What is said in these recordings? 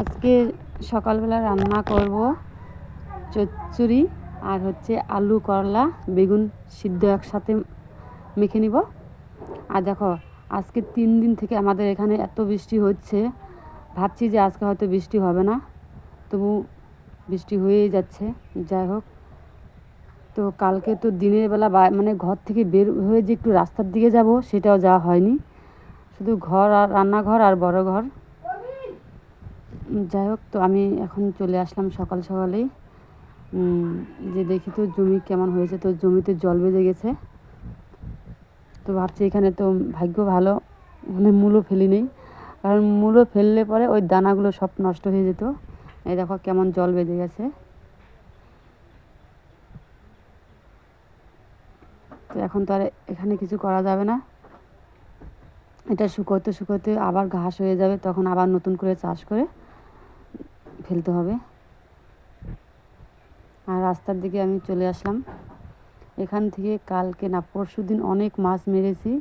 আজকে সকালবেলা রান্না করব চচ্চড়ি আর হচ্ছে আলু, করলা, বেগুন সিদ্ধ একসাথে মেখে নিব। আর দেখো, আজকে তিন দিন থেকে আমাদের এখানে এত বৃষ্টি হচ্ছে। ভাবছি যে আজকে হয়তো বৃষ্টি হবে না, তবু বৃষ্টি হয়েই যাচ্ছে। যাই হোক, তো কালকে তো দিনের বেলা মানে ঘর থেকে বের হয়ে যে একটু রাস্তার দিকে যাব, সেটাও যাওয়া হয়নি। শুধু ঘর আর রান্নাঘর আর বড় ঘর। যাই হোক, তো আমি এখন চলে আসলাম সকাল সকালেই। যে দেখি তো জমি কেমন হয়েছে, তো জমিতে জল বেজে গেছে। তো ভাবছি এখানে তো ভাগ্য ভালো মানে মূলও ফেলি নেই। কারণ মূলও ফেললে পরে ওই দানাগুলো সব নষ্ট হয়ে যেত। এই দেখো কেমন জল বেজে গেছে। তো এখন তো আর এখানে কিছু করা যাবে না। এটা শুকোতে শুকোতে আবার ঘাস হয়ে যাবে, তখন আবার নতুন করে চাষ করে ফেলতে হবে। আর রাস্তার দিকে আমি চলে আসলাম। এখান থেকে কালকে না, পরশু দিন অনেক মাছ মেরেছি।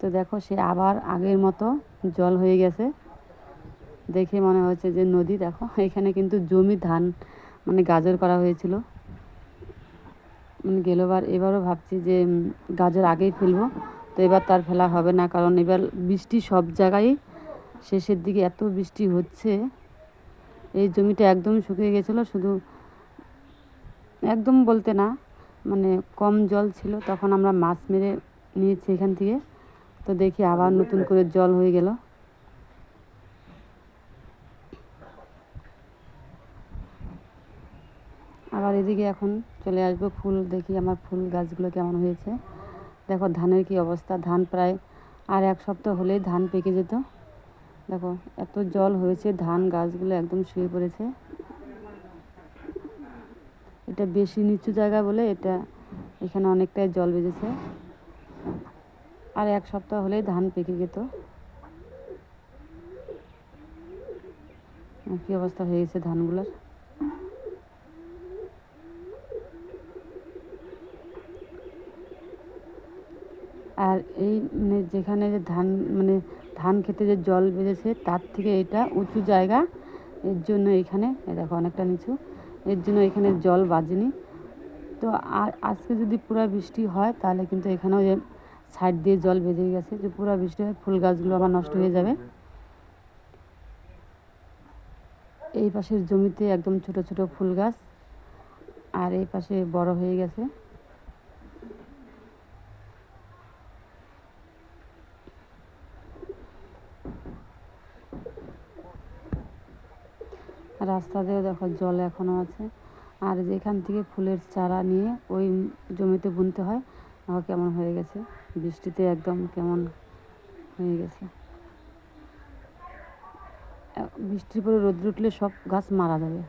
তো দেখো, সে আবার আগের মতো জল হয়ে গেছে। দেখে মনে হচ্ছে যে নদী, দেখো, এখানে কিন্তু জমি ধান মানে গাজর করা হয়েছিল। মানে গেলোবার এবারও ভাবছি যে গাজর আগেই ফেলব। তো এবার তার ফেলা হবে না, কারণ এবার বৃষ্টি সব জায়গায় শেষের দিকে এত বৃষ্টি হচ্ছে। এই জমিটা একদম শুকিয়ে গেছিল, শুধু একদম বলতে না মানে কম জল ছিল, তখন আমরা মাছ মেরে নিয়েছি এখান থেকে। তো দেখি আবার নতুন করে জল হয়ে গেল। আবার এদিকে এখন চলে আসব ফুল, দেখি আমার ফুল গাছগুলো কেমন হয়েছে। দেখো ধানের কি অবস্থা? ধান প্রায় আর এক সপ্তাহ হলেই ধান পেকে যেত। দেখো, এত জল হয়েছে, ধান গাছগুলো একদম শুয়ে পড়েছে। এটা বেশি নিচু জায়গা বলে এটা এখানে অনেকটাই জল বেজেছে আর এক সপ্তাহ হলেই ধান পেকে যেত। কি অবস্থা হয়ে গেছে ধানগুলোর? আর এই মানে যেখানে যে ধান মানে ধান খেতে যে জল বেঁধেছে, তার থেকে এটা উঁচু জায়গা। এর জন্য এখানে দেখো অনেকটা নিচু। এর জন্য এখানে জল বাজেনি। তো আর আজকে যদি পুরো বৃষ্টি হয়, তাহলে কিন্তু এখানেও যে সাইড দিয়ে জল বেঁধে গেছে, যে পুরো বৃষ্টি হয়, ফুল গাছগুলো আবার নষ্ট হয়ে যাবে। এই পাশের জমিতে একদম ছোট ছোট ফুল গাছ, আর এই পাশে বড় হয়ে গেছে। রাস্তা দিয়েও দেখো জল এখনও আছে। আর যেখান থেকে ফুলের চারা নিয়ে ওই জমিতে বুনতে হয়, দেখো কেমন হয়ে গেছে। বৃষ্টিতে একদম কেমন হয়ে গেছে। বৃষ্টির পরে রোদ্র উঠলে সব গাছ মারা যাবে।